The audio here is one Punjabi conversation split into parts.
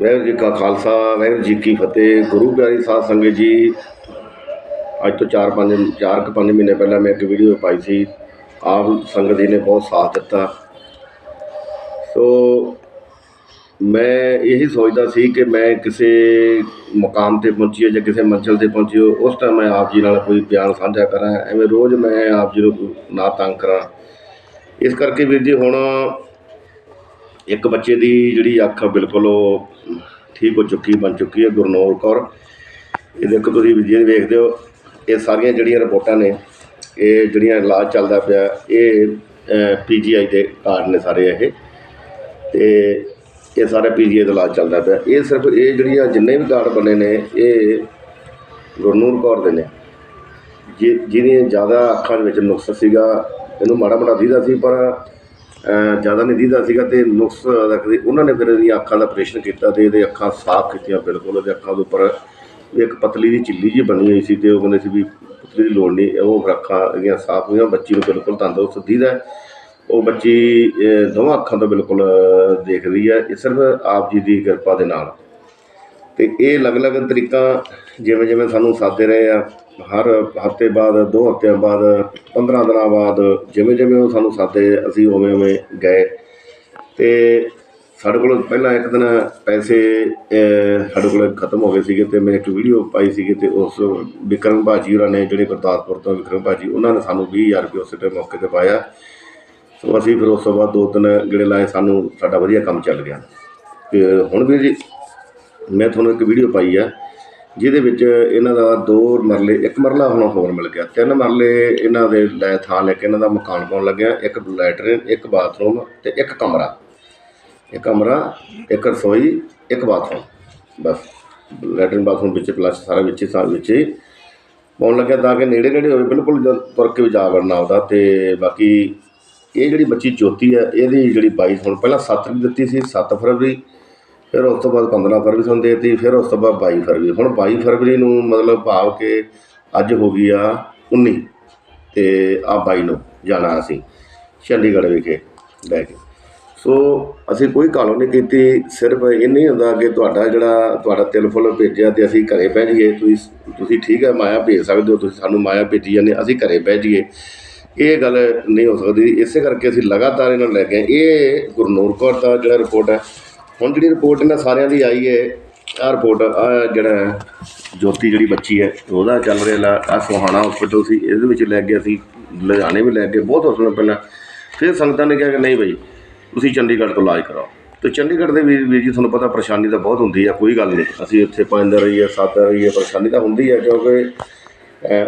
ਵਾਹਿਗੁਰੂ ਜੀ ਕਾ ਖਾਲਸਾ, ਵਾਹਿਗੁਰੂ ਜੀ ਕੀ ਫਤਿਹ। ਗੁਰੂ ਪਿਆਰੀ ਸਾਧ ਸੰਗਤ ਜੀ, ਅੱਜ ਤੋਂ 4-5 ਚਾਰ ਕੁ ਪੰਜ ਮਹੀਨੇ ਪਹਿਲਾਂ ਮੈਂ ਇੱਕ ਵੀਡੀਓ ਪਾਈ ਸੀ। ਆਪ ਸੰਗਤ ਜੀ ਨੇ ਬਹੁਤ ਸਾਥ ਦਿੱਤਾ। ਸੋ ਮੈਂ ਇਹੀ ਸੋਚਦਾ ਸੀ ਕਿ ਮੈਂ ਕਿਸੇ ਮੁਕਾਮ ਤੇ ਪਹੁੰਚੀਏ ਜਾਂ ਕਿਸੇ ਮੰਜ਼ਿਲ ਤੇ ਪਹੁੰਚੀਏ, ਉਸ ਟਾਈਮ ਮੈਂ ਆਪ ਜੀ ਨਾਲ ਕੋਈ ਬਿਆਨ ਸਾਂਝਾ ਕਰਾਂ, ਐਵੇਂ ਰੋਜ਼ ਮੈਂ ਆਪ ਜੀ ਨੂੰ ਨਾ ਤੰਗ ਕਰਾਂ। ਇਸ ਕਰਕੇ ਵੀਰ ਜੀ ਹੁਣ ਇੱਕ ਬੱਚੇ ਦੀ ਜਿਹੜੀ ਅੱਖ ਬਿਲਕੁਲ ਉਹ ਠੀਕ ਹੋ ਚੁੱਕੀ, ਬਣ ਚੁੱਕੀ ਹੈ, ਗੁਰਨੌਰ ਕੌਰ। ਇਹ ਦੇਖੋ ਤੁਸੀਂ ਵੀਡੀਓ ਵੇਖਦੇ ਹੋ, ਇਹ ਸਾਰੀਆਂ ਜਿਹੜੀਆਂ ਰਿਪੋਰਟਾਂ ਨੇ, ਇਹ ਜਿਹੜੀਆਂ ਇਲਾਜ ਚੱਲਦਾ ਪਿਆ, ਇਹ ਪੀਜੀਆਈ ਦੇ ਕਾਰਡ ਨੇ ਸਾਰੇ ਇਹ। ਤੇ ਇਹ ਸਾਰੇ ਪੀਜੀਆਈ ਦਾ ਇਲਾਜ ਚੱਲਦਾ ਪਿਆ। ਇਹ ਸਿਰਫ ਇਹ ਜਿਹੜੀਆਂ ਜਿੰਨੇ ਵੀ ਕਾਰਡ ਬਣੇ ਨੇ, ਇਹ ਗੁਰਨੂਰ ਕੌਰ ਦੇ ਨੇ। ਜਿ ਜਿਹਦੀਆਂ ਜ਼ਿਆਦਾ ਅੱਖਾਂ ਦੇ ਵਿੱਚ ਨੁਕਸ ਸੀਗਾ, ਇਹਨੂੰ ਮਾੜਾ ਮਾੜਾ ਦੀਦਾ ਸੀ, ਪਰ ਜ਼ਿਆਦਾ ਨਹੀਂ ਦੀਦਾ ਸੀਗਾ ਤੇ ਨੁਕਸ ਰੱਖਦੇ, ਉਹਨਾਂ ਨੇ ਫਿਰ ਇਹਦੀਆਂ ਅੱਖਾਂ ਦਾ ਆਪਰੇਸ਼ਨ ਕੀਤਾ ਤੇ ਇਹਦੇ ਅੱਖਾਂ ਸਾਫ਼ ਕੀਤੀਆਂ ਬਿਲਕੁਲ, ਉਹਦੇ ਅੱਖਾਂ ਦੇ ਉੱਪਰ ਇੱਕ ਪਤਲੀ ਦੀ ਚਿੱਲੀ ਜੀ ਬਣੀ ਹੋਈ ਸੀ ਤੇ ਉਹ ਕਹਿੰਦੇ ਸੀ ਵੀ ਪਤਲੀ ਦੀ ਲੋੜ ਨਹੀਂ, ਉਹ ਅੱਖਾਂ ਇਹਦੀਆਂ ਸਾਫ਼ ਹੋਈਆਂ, ਬੱਚੀ ਨੂੰ ਬਿਲਕੁਲ ਤੰਦਰੁਸਤ ਦੀਦਾ ਉਹ ਬੱਚੀ ਦੋਵਾਂ ਅੱਖਾਂ ਤੋਂ ਬਿਲਕੁਲ ਦੇਖ ਰਹੀ ਹੈ, ਇਹ ਸਿਰਫ ਆਪ ਜੀ ਦੀ ਕਿਰਪਾ ਦੇ ਨਾਲ। ਤੇ ਇਹ ਅਲੱਗ-ਅਲੱਗ ਤਰੀਕਾ ਜਿਵੇਂ ਜਿਵੇਂ ਸਾਨੂੰ ਸਾਦੇ ਰਹੇ ਆ, ਹਰ ਹਫ਼ਤੇ ਬਾਅਦ, ਦੋ ਹਫਤਿਆਂ ਬਾਅਦ 15 ਦਿਨਾਂ ਬਾਅਦ, ਜਿਵੇਂ ਜਿਵੇਂ ਉਹ ਸਾਨੂੰ ਸਾਦੇ, ਅਸੀਂ ਉਵੇਂ ਉਵੇਂ ਗਏ। ਤੇ ਸਾਡੇ ਕੋਲ ਪਹਿਲਾਂ ਇੱਕ ਦਿਨ ਪੈਸੇ ਸਾਡੇ ਕੋਲ ਖਤਮ ਹੋ ਗਏ ਸੀਗੇ ਤੇ ਮੈਂ ਇੱਕ ਵੀਡੀਓ ਪਾਈ ਸੀਗੀ ਤੇ ਉਸ ਵਿਕਰਮ ਭਾਜੀ ਹੋਰਾਂ ਨੇ ਜਿਹੜੇ ਗੁਰਦਾਸਪੁਰ ਤੋਂ ਵਿਕਰਮ ਭਾਜੀ, ਉਹਨਾਂ ਨੇ ਸਾਨੂੰ 20000 ਰੁਪਏ ਉਸੇ ਟਾਈਮ ਮੌਕੇ ਤੇ ਪਾਇਆ। ਸੋ ਅਸੀਂ ਫਿਰ ਉਸ ਤੋਂ ਬਾਅਦ ਦੋ ਤਿੰਨ ਗੇੜੇ ਲਾਏ, ਸਾਨੂੰ ਸਾਡਾ ਵਧੀਆ ਕੰਮ ਚੱਲ ਗਿਆ। ਤੇ ਹੁਣ ਵੀ ਜੀ ਮੈਂ ਤੁਹਾਨੂੰ ਇੱਕ ਵੀਡੀਓ ਪਾਈ ਆ, ਜਿਹਦੇ ਵਿੱਚ ਇਹਨਾਂ ਦਾ ਦੋ ਮਰਲੇ, ਇੱਕ ਮਰਲਾ ਹੁਣ ਹੋਰ ਮਿਲ ਗਿਆ। ਤਿੰਨ ਮਰਲੇ ਇਹਨਾਂ ਦੇ ਲੈ ਥਾਂ ਲੈ ਕੇ ਇਹਨਾਂ ਦਾ ਮਕਾਨ ਪਾਉਣ ਲੱਗਿਆ, ਇੱਕ ਲੈਟਰਨ, ਇੱਕ ਬਾਥਰੂਮ ਤੇ ਇੱਕ ਕਮਰਾ। ਇੱਕ ਕਮਰਾ, ਇੱਕ ਰਸੋਈ, ਇੱਕ ਬਾਥਰੂਮ। ਬਸ, ਲੈਟਰਨ ਬਾਥਰੂਮ ਵਿੱਚ, ਪਲੱਸ ਸਾਰਾ ਵਿੱਚ ਹੀ, ਸਾਰਾ ਵਿੱਚ ਹੀ ਪਾਉਣ ਲੱਗਿਆ ਤਾਂ ਕਿ ਨੇੜੇ ਨੇੜੇ ਹੋਵੇ, ਬਿਲਕੁਲ ਤੁਰ ਕੇ ਵੀ ਜਾ ਵੜਨਾ ਉਹਦਾ ਤੇ ਬਾਕੀ ਇਹ ਜਿਹੜੀ ਬੱਚੀ ਜੋਤੀ ਹੈ, ਇਹਦੀ ਜਿਹੜੀ 22 ਹੁਣ ਪਹਿਲਾਂ 7 ਤਰੀਕ ਦਿੱਤੀ ਸੀ 7 ਫਰਵਰੀ ਫਿਰ ਉਸ ਤੋਂ ਬਾਅਦ 15 ਫਰਵਰੀ ਨੂੰ ਦੇ ਫਿਰ ਉਸ ਤੋਂ ਬਾਅਦ 22 ਫਰਵਰੀ। ਹੁਣ 22 ਫਰਵਰੀ ਨੂੰ ਮਤਲਬ ਭਾਵ ਕਿ ਅੱਜ ਹੋ ਗਈ ਆ 19 ਤੇ ਆ 22 ਨੂੰ ਜਾਣਾ ਅਸੀਂ ਚੰਡੀਗੜ੍ਹ ਵਿਖੇ ਲੈ ਕੇ। ਸੋ ਅਸੀਂ ਕੋਈ ਕਾਲੋ ਨਹੀਂ ਕੀਤੀ, ਸਿਰਫ ਇਹ ਨਹੀਂ ਹੁੰਦਾ ਕਿ ਤੁਹਾਡਾ ਜਿਹੜਾ ਤੁਹਾਡਾ ਤਿਲ ਫੁੱਲ ਭੇਜਿਆ ਤੇ ਅਸੀਂ ਘਰੇ ਬਹਿ ਜਾਈਏ। ਤੁਸੀਂ ਤੁਸੀਂ ਠੀਕ ਹੈ ਮਾਇਆ ਭੇਜ ਸਕਦੇ ਹੋ, ਤੁਸੀਂ ਸਾਨੂੰ ਮਾਇਆ ਭੇਜੀ ਜਾਂਦੇ ਅਸੀਂ ਘਰੇ ਬਹਿ ਜਾਈਏ। ਇਹ ਗੱਲ ਨਹੀਂ ਹੋ ਸਕਦੀ। ਇਸੇ ਕਰਕੇ ਅਸੀਂ ਲਗਾਤਾਰ ਇਹਨਾਂ ਨੂੰ ਲੈ ਕੇ ਇਹ ਗੁਰਨੂਰ ਕੌਰ ਦਾ ਜਿਹੜਾ ਰਿਪੋਰਟ ਹੈ ਹੁਣ ਜਿਹੜੀ ਰਿਪੋਰਟ ਇਹਨਾਂ ਸਾਰਿਆਂ ਦੀ ਆਈ ਹੈ, ਆਹ ਰਿਪੋਰਟ ਆ ਜਿਹੜਾ ਜੋਤੀ ਜਿਹੜੀ ਬੱਚੀ ਹੈ, ਉਹਦਾ ਚੱਲ ਰਿਹਾ ਆ ਸੁਹਾਣਾ ਹਸਪੀਟਲ ਸੀ, ਇਹਦੇ ਵਿੱਚ ਲੈ ਗਏ ਅਸੀਂ, ਲੁਧਿਆਣੇ ਵੀ ਲੈ ਕੇ ਬਹੁਤ ਹਸਪਤਾਲ ਪਹਿਲਾਂ। ਫਿਰ ਸੰਗਤਾਂ ਨੇ ਕਿਹਾ ਕਿ ਨਹੀਂ ਬਈ, ਤੁਸੀਂ ਚੰਡੀਗੜ੍ਹ ਤੋਂ ਇਲਾਜ ਕਰਾਓ। ਤੇ ਚੰਡੀਗੜ੍ਹ ਦੇ ਵੀਰ ਵੀਰ ਜੀ ਤੁਹਾਨੂੰ ਪਤਾ ਪਰੇਸ਼ਾਨੀ ਤਾਂ ਬਹੁਤ ਹੁੰਦੀ ਆ, ਕੋਈ ਗੱਲ ਨਹੀਂ। ਅਸੀਂ ਇੱਥੇ ਪੰਜ ਦਿਨ ਰਹੀਏ, ਸੱਤ ਦਿਨ ਰਹੀਏ, ਪਰੇਸ਼ਾਨੀ ਤਾਂ ਹੁੰਦੀ ਹੈ ਕਿਉਂਕਿ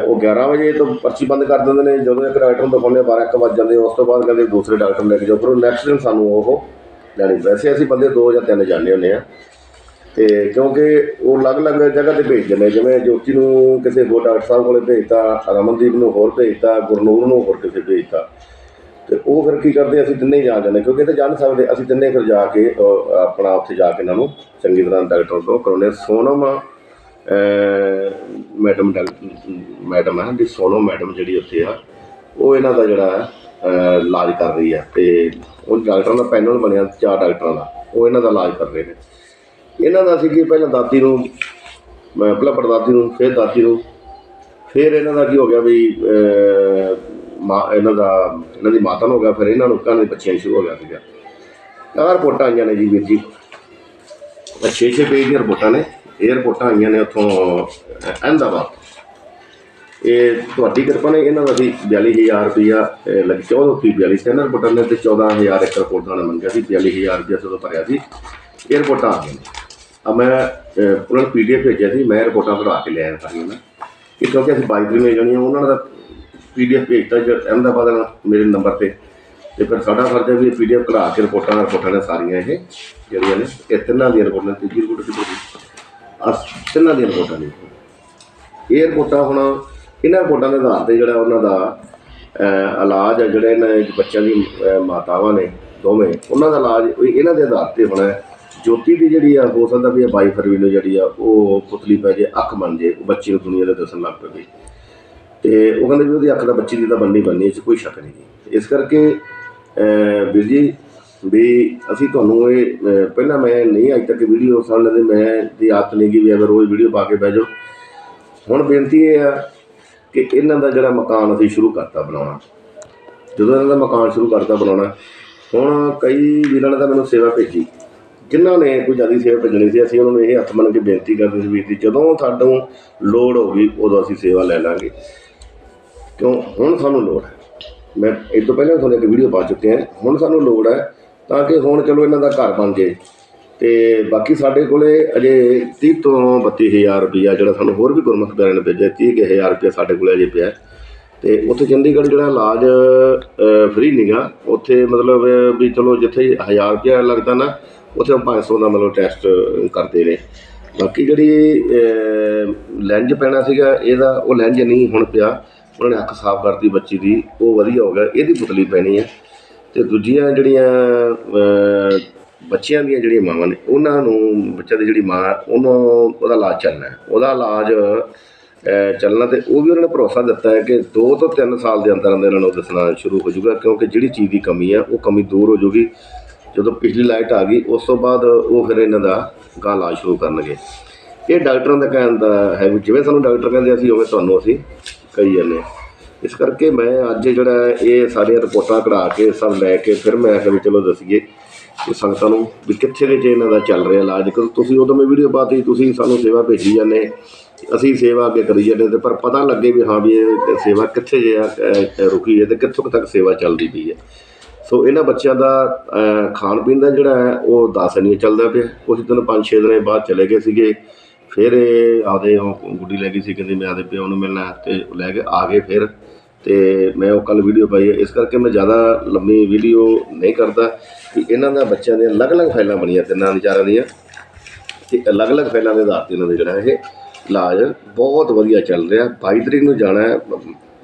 ਉਹ 11 ਵਜੇ ਤੋਂ ਪਰਚੀ ਬੰਦ ਕਰ ਦਿੰਦੇ ਨੇ, ਜਦੋਂ ਇੱਕ ਡਾਕਟਰ ਨੂੰ ਦਿਖਾਉਂਦੇ 12 ਇੱਕ ਵੱਜ ਜਾਂਦੇ ਉਸ ਤੋਂ ਬਾਅਦ ਕਹਿੰਦੇ ਦੂਸਰੇ ਡਾਕਟਰ ਨੂੰ ਲੈ ਕੇ ਜਾਓ। ਫਿਰ ਨੈਕਸਟ ਦਿਨ ਸਾਨੂੰ ਉਹ ਲੈਣੀ। ਵੈਸੇ ਅਸੀਂ ਬੰਦੇ ਦੋ ਜਾਂ ਤਿੰਨ ਜਾਂਦੇ ਹੁੰਦੇ ਆ। ਤੇ ਕਿਉਂਕਿ ਉਹ ਅਲੱਗ-ਅਲੱਗ ਜਗ੍ਹਾ ਤੇ ਭੇਜ ਦਿੰਦੇ ਜਿਵੇਂ ਜੋਤੀ ਨੂੰ ਕਿਸੇ ਹੋਰ ਡਾਕਟਰ ਸਾਹਿਬ ਕੋਲੇ ਭੇਜਤਾ ਰਮਨਦੀਪ ਨੂੰ ਹੋਰ ਭੇਜਤਾ ਗੁਰਨੂਰ ਨੂੰ ਹੋਰ ਕਿਸੇ ਭੇਜਤਾ। ਤੇ ਉਹ ਫਿਰ ਕੀ ਕਰਦੇ ਅਸੀਂ ਤਿੰਨੇ ਹੀ ਜਾ ਜਾਂਦੇ। ਕਿਉਂਕਿ ਇਹ ਤਾਂ ਜਾ ਸਕਦੇ ਅਸੀਂ ਤਿੰਨੇ ਫਿਰ ਜਾ ਕੇ ਆਪਣਾ ਉੱਥੇ ਜਾ ਕੇ ਇਹਨਾਂ ਨੂੰ ਚੰਗੀ ਤਰ੍ਹਾਂ ਡਾਕਟਰ ਤੋਂ ਕਰਾਉਂਦੇ ਸੋਨਮ ਮੈਡਮ ਡਾਕ- ਮੈਡਮ ਹੈ ਦੀ ਸੋਨਮ ਮੈਡਮ ਜਿਹੜੀ ਉੱਥੇ ਆ ਉਹ ਇਹਨਾਂ ਦਾ ਜਿਹੜਾ ਹੈ, ਇਲਾਜ ਕਰ ਰਹੀ ਹੈ ਤੇ ਉਹ ਡਾਕਟਰਾਂ ਦਾ ਪੈਨਲ ਬਣਿਆ ਚਾਰ ਡਾਕਟਰਾਂ ਦਾ ਉਹ ਇਹਨਾਂ ਦਾ ਇਲਾਜ ਕਰ ਰਹੇ ਨੇ। ਇਹਨਾਂ ਦਾ ਸੀ ਕਿ ਪਹਿਲਾਂ ਦਾਦੀ ਨੂੰ ਮੈਂ ਪਹਿਲਾਂ ਪੜਦਾਦੀ ਨੂੰ ਫਿਰ ਦਾਦੀ ਨੂੰ ਫਿਰ ਇਹਨਾਂ ਦਾ ਕੀ ਹੋ ਗਿਆ ਵੀ ਅਹ, ਮਾਂ ਇਹਨਾਂ ਦਾ ਇਹਨਾਂ ਦੀ ਮਾਤਾ ਨੂੰ ਹੋ ਗਿਆ ਫਿਰ ਇਹਨਾਂ ਨੂੰ ਕਹਿੰਦੇ ਬੱਚਿਆਂ ਨੂੰ ਸ਼ੁਰੂ ਹੋ ਗਿਆ ਸੀਗਾ। ਆਹ ਰਿਪੋਰਟਾਂ ਆਈਆਂ ਨੇ ਜੀ ਵੀਰ ਜੀ। ਇਹ ਛੇ ਛੇ ਪੇਜ ਦੀਆਂ ਰਿਪੋਰਟਾਂ ਨੇ। ਇਹ ਰਿਪੋਰਟਾਂ ਆਈਆਂ ਨੇ ਉੱਥੋਂ ਅਹਿਮਦਾਬਾਦ ਇਹ ਤੁਹਾਡੀ ਕਿਰਪਾ ਨੇ ਇਹਨਾਂ ਦਾ ਵੀ 42000 ਰੁਪਇਆ ਅਹ, ਲੱਗ 14 ਰੁਪਏ 42 ਤਿੰਨ ਰਿਪੋਰਟਾਂ ਨੇ ਤੇ 14000 ਇੱਕ ਰਿਪੋਰਟ ਨੇ ਮੰਗਿਆ ਸੀ 42000 ਰੁਪਇਆ ਜਦੋਂ ਭਰਿਆ ਸੀ। ਇਹ ਰਿਪੋਰਟਾਂ ਆ ਗਈਆਂ। ਨੇ ਆ ਮੈਂ ਅਹ, ਉਹਨਾਂ ਨੂੰ ਪੀਡੀਐਫ ਭੇਜਿਆ ਸੀ ਮੈਂ ਰਿਪੋਰਟਾਂ ਭਰਾ ਕੇ ਲੈ ਆਇਆ ਸਾਰੀਆਂ ਨਾ। ਕਿ ਕਿਉਂਕਿ ਅਸੀਂ ਬਾਈਕ ਵੀ ਜਾਣੀਆਂ ਉਹਨਾਂ ਦਾ ਪੀਡੀਐਫ ਭੇਜਤਾ ਜੋ ਅਹਿਮਦਾਬਾਦ ਨਾਲ ਮੇਰੇ ਨੰਬਰ ਤੇ। ਤੇ ਫਿਰ ਸਾਡਾ ਫਰਜ਼ ਹੈ ਵੀ ਪੀਡੀਐਫ ਕਢਾ ਕੇ ਰਿਪੋਰਟਾਂ ਰਿਪੋਰਟਾਂ ਨੇ ਸਾਰੀਆਂ ਇਹ ਜਿਹੜੀਆਂ ਨੇ ਇਹ ਤਿੰਨਾਂ ਦੀਆਂ ਰਿਪੋਰਟਾਂ ਤੀਜੀ ਰਿਪੋਰਟ ਕਿੱਥੇ ਆ ਤਿੰਨਾਂ ਦੀਆਂ ਰਿਪੋਰਟਾਂ ਨੇ। ਇਹ ਰਿਪੋਰਟਾਂ ਹੁਣ ਇਹਨਾਂ ਰਿਪੋਰਟਾਂ ਦੇ ਆਧਾਰ ਤੇ ਜਿਹੜਾ ਉਹਨਾਂ ਦਾ ਇਲਾਜ ਹੈ, ਜਿਹੜੇ ਇਹਨਾਂ ਬੱਚਿਆਂ ਦੀ ਮਾਤਾਵਾਂ ਨੇ ਦੋਵੇਂ, ਉਹਨਾਂ ਦਾ ਇਲਾਜ ਵੀ ਇਹਨਾਂ ਦੇ ਆਧਾਰ ਤੇ ਹੋਣਾ ਹੈ। ਜੋਤੀ ਦੀ ਜਿਹੜੀ ਆ, ਹੋ ਸਕਦਾ ਵੀ ਇਹ 22 ਫਰਵਰੀ ਨੂੰ ਜਿਹੜੀ ਆ, ਉਹ ਪੁਤਲੀ ਪੈ ਜੇ, ਅੱਖ ਬਣ ਜੇ, ਉਹ ਬੱਚੀ ਨੂੰ ਦੁਨੀਆ ਦੇ ਦੱਸਣ ਲੱਗ ਪਵੇ। ਤੇ ਉਹ ਕਹਿੰਦੇ ਵੀ ਉਹਦੀ ਅੱਖ ਦਾ ਬੱਚੀ ਦੀ ਤਾਂ ਬੰਨੀ ਬੰਨੀ ਇਹ 'ਚ ਕੋਈ ਸ਼ੱਕ ਨਹੀਂ ਇਸ ਕਰਕੇ ਵੀਰ ਜੀ, ਵੀ ਅਸੀਂ ਤੁਹਾਨੂੰ ਇਹ ਪਹਿਲਾਂ ਮੈਂ ਨਹੀਂ ਅੱਜ ਤੱਕ ਵੀਡੀਓ ਸੁਣ ਲੈਂਦੇ, ਮੈਂ ਦੀ ਆਦਤ ਨਹੀਂ ਕਿ ਵੀ ਅਗਰ ਰੋਜ਼ ਵੀਡੀਓ ਪਾ ਕੇ ਬਹਿ ਜਾਓ। ਹੁਣ ਬੇਨਤੀ ਇਹ ਆ ਕਿ ਇਹਨਾਂ ਦਾ ਜਿਹੜਾ ਮਕਾਨ ਅਸੀਂ ਸ਼ੁਰੂ ਕਰਤਾ ਬਣਾਉਣਾ। ਜਦੋਂ ਇਹਨਾਂ ਦਾ ਮਕਾਨ ਸ਼ੁਰੂ ਕਰਤਾ ਬਣਾਉਣਾ, ਹੁਣ ਕਈ ਵੀਰਾਂ ਨੇ ਤਾਂ ਮੈਨੂੰ ਸੇਵਾ ਭੇਜੀ। ਜਿਨ੍ਹਾਂ ਨੇ ਕੋਈ ਜ਼ਿਆਦਾ ਸੇਵਾ ਭੇਜਣੀ ਸੀ, ਅਸੀਂ ਉਹਨਾਂ ਨੂੰ ਇਹ ਹੱਥ ਮੰਨ ਕੇ ਬੇਨਤੀ ਕਰਦੇ ਸੀ ਵੀਰ ਜੀ ਜਦੋਂ ਸਾਨੂੰ ਲੋੜ ਹੋਗੀ ਉਦੋਂ ਅਸੀਂ ਸੇਵਾ ਲੈ ਲਾਂਗੇ। ਕਿਉਂ? ਹੁਣ ਸਾਨੂੰ ਲੋੜ ਹੈ। ਮੈਂ ਇਹ ਤੋਂ ਪਹਿਲਾਂ ਤੁਹਾਨੂੰ ਇੱਕ ਵੀਡੀਓ ਪਾ ਚੁੱਕੇ ਹਾਂ ਹੁਣ ਸਾਨੂੰ ਲੋੜ ਹੈ ਤਾਂ ਕਿ ਹੁਣ ਚਲੋ ਇਹਨਾਂ ਦਾ ਘਰ ਬਣ ਜੇ ਤੇ ਬਾਕੀ ਸਾਡੇ ਕੋਲੇ ਅਜੇ 30 ਤੋਂ 32000 ਰੁਪਈਆ ਜਿਹੜਾ ਸਾਨੂੰ ਹੋਰ ਵੀ ਗੁਰਮੁਖ ਪਿਆਰਿਆਂ ਨੇ ਭੇਜਿਆ 30000 ਰੁਪਇਆ ਸਾਡੇ ਕੋਲੇ ਅਜੇ ਪਿਆ। ਹੈ। ਤੇ ਉੱਥੇ ਚੰਡੀਗੜ੍ਹ ਜਿਹੜਾ ਇਲਾਜ ਫ੍ਰੀ ਨਹੀਂਗਾ ਉੱਥੇ ਮਤਲਬ ਵੀ ਚਲੋ ਜਿੱਥੇ 1000 ਰੁਪਇਆ ਲੱਗਦਾ ਨਾ, ਉੱਥੇ ਉਹ 500 ਦਾ ਮਤਲਬ ਟੈਸਟ ਕਰਦੇ ਨੇ। ਬਾਕੀ ਜਿਹੜੀ ਲੈਂਜ ਪੈਣਾ ਸੀਗਾ, ਇਹਦਾ ਉਹ ਲੈਂਜ ਨਹੀਂ ਹੁਣ ਪਿਆ। ਉਹਨਾਂ ਨੇ ਅੱਖ ਸਾਫ਼ ਕਰਤੀ ਬੱਚੀ ਦੀ, ਉਹ ਵਧੀਆ ਹੋ ਗਿਆ, ਇਹਦੀ ਪੁਤਲੀ ਪੈਣੀ ਹੈ। ਤੇ ਦੂਜੀਆਂ ਜਿਹੜੀਆਂ ਬੱਚਿਆਂ ਦੀਆਂ ਜਿਹੜੀਆਂ ਮਾਵਾਂ ਨੇ ਉਹਨਾਂ ਨੂੰ ਬੱਚਿਆਂ ਦੀ ਜਿਹੜੀ ਮਾਂ ਹੈ, ਉਹਨੂੰ ਉਹਦਾ ਇਲਾਜ ਚੱਲਣਾ ਉਹਦਾ ਇਲਾਜ ਚੱਲਣਾ ਤੇ ਉਹ ਵੀ ਉਹਨਾਂ ਨੇ ਭਰੋਸਾ ਦਿੱਤਾ ਹੈ ਕਿ 2 ਤੋਂ 3 ਸਾਲ ਦੇ ਅੰਦਰ ਅੰਦਰ ਇਹਨਾਂ ਨੂੰ ਦੱਸਣਾ ਸ਼ੁਰੂ ਹੋ ਜਾਊਗਾ ਕਿਉਂਕਿ ਜਿਹੜੀ ਚੀਜ਼ ਦੀ ਕਮੀ ਹੈ ਉਹ ਕਮੀ ਦੂਰ ਹੋ ਜਾਊਗੀ। ਜਦੋਂ ਪਿਛਲੀ ਲਾਈਟ ਆ ਗਈ ਉਸ ਤੋਂ ਬਾਅਦ ਉਹ ਫਿਰ ਇਹਨਾਂ ਦਾ ਗਾਂ ਇਲਾਜ ਸ਼ੁਰੂ ਕਰਨਗੇ। ਇਹ ਡਾਕਟਰਾਂ ਦਾ ਕਹਿਣ ਦਾ ਹੈ ਵੀ ਜਿਵੇਂ ਸਾਨੂੰ ਡਾਕਟਰ ਕਹਿੰਦੇ ਅਸੀਂ ਉਵੇਂ ਤੁਹਾਨੂੰ ਅਸੀਂ ਕਹੀ ਜਾਂਦੇ ਹਾਂ। ਇਸ ਕਰਕੇ ਮੈਂ ਅੱਜ ਜਿਹੜਾ ਇਹ ਸਾਰੀਆਂ ਰਿਪੋਰਟਾਂ ਕਢਾ ਕੇ ਸਭ ਲੈ ਕੇ ਫਿਰ ਮੈਂ ਕਿਹਾ ਵੀ ਚਲੋ ਦੱਸੀਏ ਕਿ ਸੰਗਤਾਂ ਨੂੰ ਵੀ ਕਿੱਥੇ ਦੇ ਚ ਇਹਨਾਂ ਦਾ ਚੱਲ ਰਿਹਾ ਇਲਾਜ ਕਿਉਂਕਿ ਤੁਸੀਂ ਉਦੋਂ ਮੈਂ ਵੀਡੀਓ ਪਾਤੀ ਤੁਸੀਂ ਸਾਨੂੰ ਸੇਵਾ ਭੇਜੀ ਜਾਂਦੇ। ਅਸੀਂ ਸੇਵਾ ਅੱਗੇ ਕਰੀ ਜਾਂਦੇ ਤੇ ਪਰ ਪਤਾ ਲੱਗੇ ਵੀ ਹਾਂ ਵੀ ਇਹ ਸੇਵਾ ਕਿੱਥੇ ਜੇ ਆ, ਰੁਕੀ ਹੈ ਤੇ ਕਿੱਥੋਂ ਤੱਕ ਸੇਵਾ ਚੱਲਦੀ ਪਈ ਹੈ। ਸੋ ਇਹਨਾਂ ਬੱਚਿਆਂ ਦਾ ਖਾਣ ਪੀਣ ਦਾ ਜਿਹੜਾ ਹੈ ਉਹ ਦੱਸ ਨਹੀਂ ਚੱਲਦਾ ਪਿਆ। ਕੁਝ ਦਿਨ ਪੰਜ ਛੇ ਦਿਨ ਬਾਅਦ ਚਲੇ ਗਏ ਸੀਗੇ। ਫਿਰ ਇਹ ਆਪਦੇ ਉਹ ਗੁੱਡੀ ਲੈ ਗਈ ਸੀ ਕਹਿੰਦੀ ਮੈਂ ਆਪਦੇ ਪਿਓ ਨੂੰ ਮਿਲਣਾ ਤੇ ਲੈ ਕੇ ਆ ਗਏ ਫਿਰ। ਤੇ ਮੈਂ ਉਹ ਕੱਲ ਵੀਡੀਓ ਪਾਈ ਹੈ। ਇਸ ਕਰਕੇ ਮੈਂ ਜ਼ਿਆਦਾ ਲੰਮੀ ਵੀਡੀਓ ਨਹੀਂ ਕਰਦਾ ਕਿ ਇਹਨਾਂ ਦਾ ਬੱਚਿਆਂ ਦੀਆਂ ਅਲੱਗ-ਅਲੱਗ ਫਾਈਲਾਂ ਬਣੀਆਂ ਤਿੰਨਾਂ ਵਿਚਾਰਾਂ ਦੀਆਂ। ਤੇ ਅਲੱਗ-ਅਲੱਗ ਫਾਈਲਾਂ ਦੇ ਆਧਾਰ ਤੇ ਇਹਨਾਂ ਦਾ ਜਿਹੜਾ ਇਹ ਇਲਾਜ ਬਹੁਤ ਵਧੀਆ ਚੱਲ ਰਿਹਾ। 22 ਤਰੀਕ ਨੂੰ ਜਾਣਾ ਹੈ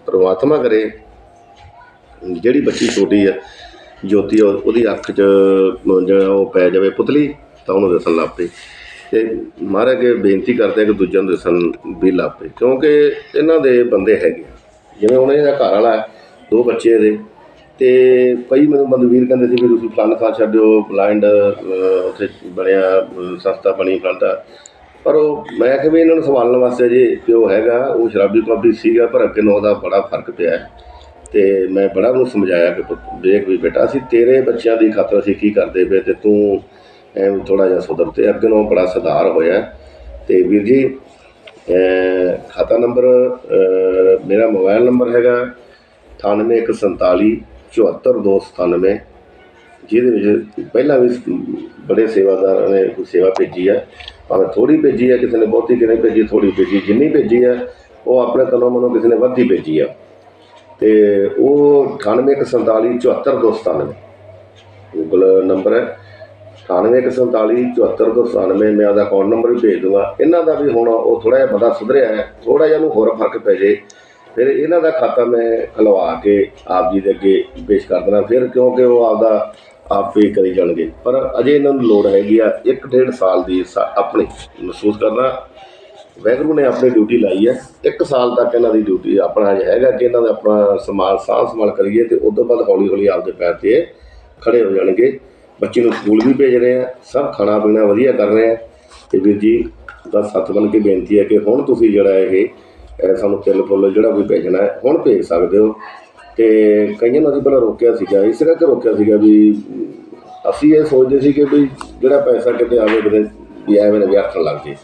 ਪ੍ਰਮਾਤਮਾ ਕਰੇ। ਜਿਹੜੀ ਬੱਚੀ ਛੋਟੀ ਹੈ, ਜੋਤੀ ਉਹ- ਉਹਦੀ ਅੱਖ 'ਚ ਜਿਹੜਾ ਉਹ ਪੈ ਜਾਵੇ ਪੁਤਲੀ, ਤਾਂ ਉਹਨੂੰ ਦੱਸਣ ਲੱਗ ਪਈ। ਤੇ ਮਹਾਰਾਜ ਅੱਗੇ ਬੇਨਤੀ ਕਰਦੇ ਆ ਕਿ ਦੂਜਿਆਂ ਨੂੰ ਦੱਸਣ ਵੀ ਲੱਗ ਪਏ, ਕਿਉਂਕਿ ਇਹਨਾਂ ਦੇ ਬੰਦੇ ਹੈਗੇ ਆ। ਜਿਵੇਂ ਹੁਣ ਇਹਦਾ ਘਰ ਵਾਲਾ ਹੈ, ਦੋ ਬੱਚੇ ਇਹਦੇ। ਤੇ ਕਈ ਮੈਨੂੰ ਬੰਦਵੀਰ ਕਹਿੰਦੇ ਸੀ ਵੀ ਤੁਸੀਂ ਫਲਾਣਾ ਥਾਂ ਛੱਡਿਓ ਬਲਾਈਂਡ ਉੱਥੇ ਬਣਿਆ ਸਸਤਾ ਬਣੀ ਫਲਾਣਾ ਪਰ ਉਹ ਮੈਂ ਕਿਹਾ ਵੀ ਇਹਨਾਂ ਨੂੰ ਸੰਭਾਲਣ ਵਾਸਤੇ ਜੇ ਪਿਓ ਹੈਗਾ ਉਹ ਸ਼ਰਾਬੀ ਕਬੀ ਸੀਗਾ ਪਰ ਅੱਗੇ ਨੂੰ ਉਹਦਾ ਬੜਾ ਫ਼ਰਕ ਪਿਆ ਹੈ। ਤੇ ਮੈਂ ਬੜਾ ਉਹਨੂੰ ਸਮਝਾਇਆ ਕਿ ਪੁੱਤ ਦੇਖ ਵੀ ਬੇਟਾ ਅਸੀਂ ਤੇਰੇ ਬੱਚਿਆਂ ਦੀ ਖਾਤਰ ਅਸੀਂ ਕੀ ਕਰਦੇ ਪਏ ਤੇ ਤੂੰ ਐਵੇਂ ਥੋੜਾ ਜਿਹਾ ਸੁਧਰ ਤੇ। ਅੱਗੇ ਨੂੰ ਬੜਾ ਸੁਧਾਰ ਹੋਇਆ। ਤੇ ਵੀਰ ਜੀ ਖਾਤਾ ਨੰਬਰ ਮੇਰਾ ਮੋਬਾਈਲ ਨੰਬਰ ਹੈਗਾ 9847 74297 ਜਿਹਦੇ ਵਿੱਚ ਪਹਿਲਾਂ ਵੀ ਬੜੇ ਸੇਵਾਦਾਰਾਂ ਨੇ ਸੇਵਾ ਭੇਜੀ ਆ, ਭਾਵੇਂ ਥੋੜੀ ਭੇਜੀ ਹੈ ਕਿਸੇ ਨੇ ਬਹੁਤੀ ਕਿਸੇ ਨੇ ਭੇਜੀ ਥੋੜੀ ਭੇਜੀ, ਜਿੰਨੀ ਭੇਜੀ ਹੈ ਉਹ ਆਪਣੇ ਤਨੋਂ ਮਨੋਂ ਕਿਸੇ ਨੇ ਵੱਧੀ ਭੇਜੀ ਆ। ਤੇ ਉਹ 9847 74297 ਗੂਗਲ ਨੰਬਰ ਹੈ। 9847 74297 ਮੈਂ ਉਹਦਾ ਅਕਾਊਂਟ ਨੰਬਰ ਵੀ ਭੇਜ ਦੂੰਗਾ ਇਹਨਾਂ ਦਾ ਵੀ ਹੁਣ ਉਹ ਥੋੜਾ ਜਿਹਾ ਬੰਦਾ ਸੁਧਰਿਆ ਹੈ ਥੋੜਾ ਜਿਹਾ ਨੂੰ ਹੋਰ ਫ਼ਰਕ ਪੈ ਜੇ। ਫਿਰ ਇਹਨਾਂ ਦਾ ਖਾਤਾ ਮੈਂ ਖਲਵਾ ਕੇ ਆਪ ਜੀ ਦੇ ਅੱਗੇ ਪੇਸ਼ ਕਰ ਦੇਣਾ ਫਿਰ ਕਿਉਂਕਿ ਉਹ ਆਪਦਾ ਆਪ ਪੇ ਕਰੀ ਜਾਣਗੇ। ਪਰ ਅਜੇ ਇਹਨਾਂ ਨੂੰ ਲੋੜ ਹੈਗੀ ਆ, ਇੱਕ ਡੇਢ ਸਾਲ ਦੀ ਸਾ- ਆਪਣੀ ਮਹਿਸੂਸ ਕਰਨਾ। ਵੈਗਰੂ ਨੇ ਆਪਣੀ ਡਿਊਟੀ ਲਾਈ ਹੈ ਇੱਕ ਸਾਲ ਤੱਕ ਇਹਨਾਂ ਦੀ ਡਿਊਟੀ ਆਪਣਾ ਹੈਗਾ ਕਿ ਇਹਨਾਂ ਦਾ ਆਪਣਾ ਸਮਾਜ ਸਾਂਭ ਸੰਭਾਲ ਕਰੀਏ ਤੇ ਉਸ ਤੋਂ ਬਾਅਦ ਹੌਲੀ ਹੌਲੀ ਆਪਦੇ ਪੈਰ ਤੇ ਇਹ ਖੜੇ ਹੋ ਜਾਣਗੇ। ਬੱਚੇ ਨੂੰ ਸਕੂਲ ਵੀ ਭੇਜ ਰਹੇ ਆ, ਸਭ ਖਾਣਾ ਪੀਣਾ ਵਧੀਆ ਕਰ ਰਹੇ ਆ। ਤੇ ਵੀਰ ਜੀ ਦਾ ਹੱਥ ਬਣ ਕੇ ਬੇਨਤੀ ਹੈ ਕਿ ਹੁਣ ਤੁਸੀਂ ਜਿਹੜਾ ਇਹ ਸਾਨੂੰ ਤਿਲ ਫੁੱਲ ਜਿਹੜਾ ਕੋਈ ਭੇਜਣਾ ਹੈ, ਹੁਣ ਭੇਜ ਸਕਦੇ ਹੋ। ਤੇ ਕਈਆਂ ਨੂੰ ਅਸੀਂ ਪਹਿਲਾਂ ਰੋਕਿਆ ਸੀਗਾ, ਇਸ ਕਰਕੇ ਰੋਕਿਆ ਸੀਗਾ ਵੀ ਅਸੀਂ ਇਹ ਸੋਚਦੇ ਸੀ ਕਿ ਵੀ ਜਿਹੜਾ ਪੈਸਾ ਕਿਤੇ ਆਵੇ, ਕਿਤੇ ਵੀ ਐਵੇਂ ਨਾ ਵਿਅਰਥ ਲੱਗ ਜੇ।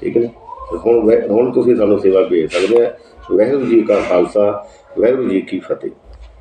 ਠੀਕ ਹੈ ਨਾ? ਹੁਣ ਵੈ- ਹੁਣ ਤੁਸੀਂ ਸਾਨੂੰ ਸੇਵਾ ਭੇਜ ਸਕਦੇ ਆ। ਵਾਹਿਗੁਰੂ ਜੀ ਕਾ ਖਾਲਸਾ, ਵਹਿਗੁਰੂ ਜੀ ਕੀ ਫਤਿਹ।